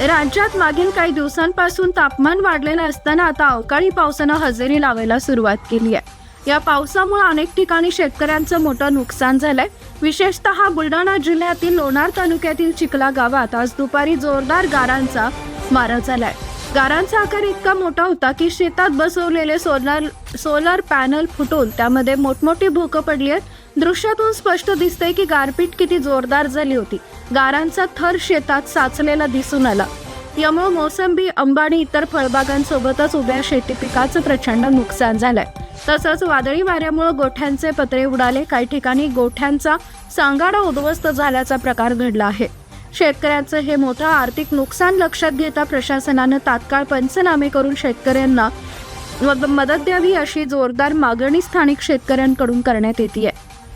राज्यात मागील काही दिवसांपासून तापमान वाढलेलं असताना आता अवकाळी पावसानं हजेरी लावायला सुरुवात केली आहे. या पावसामुळे अनेक ठिकाणी शेतकऱ्यांचं मोठं नुकसान झालंय. विशेषतः बुलढाणा जिल्ह्यातील लोणार तालुक्यातील चिखला गावात आज दुपारी जोरदार गारांचा मारा झालाय. गारांचा आकार इतका मोठा होता की शेतात बसवलेले सोलर सोलर पॅनल फुटून त्यामध्ये मोठमोठी भोकं पडली आहेत. दृश्यातून स्पष्ट दिसतंय की गारपीट किती जोरदार झाली होती. गारांचा थर शेतात साचलेला दिसून आला. यामुळे मोसंबी आंबा आणि इतर फळबागांसोबतच उभ्या शेती पिकाचं प्रचंड नुकसान झालंय. तसंच वादळी वाऱ्यामुळे गोठ्यांचे पत्रे उडाले. काही ठिकाणी गोठ्यांचा सांगाडा उद्ध्वस्त झाल्याचा प्रकार घडला आहे. शेतकऱ्यांचं हे मोठं आर्थिक नुकसान लक्षात घेता प्रशासनानं तात्काळ पंचनामे करून शेतकऱ्यांना मद- मदत द्यावी अशी जोरदार मागणी स्थानिक शेतकऱ्यांकडून करण्यात येते आहे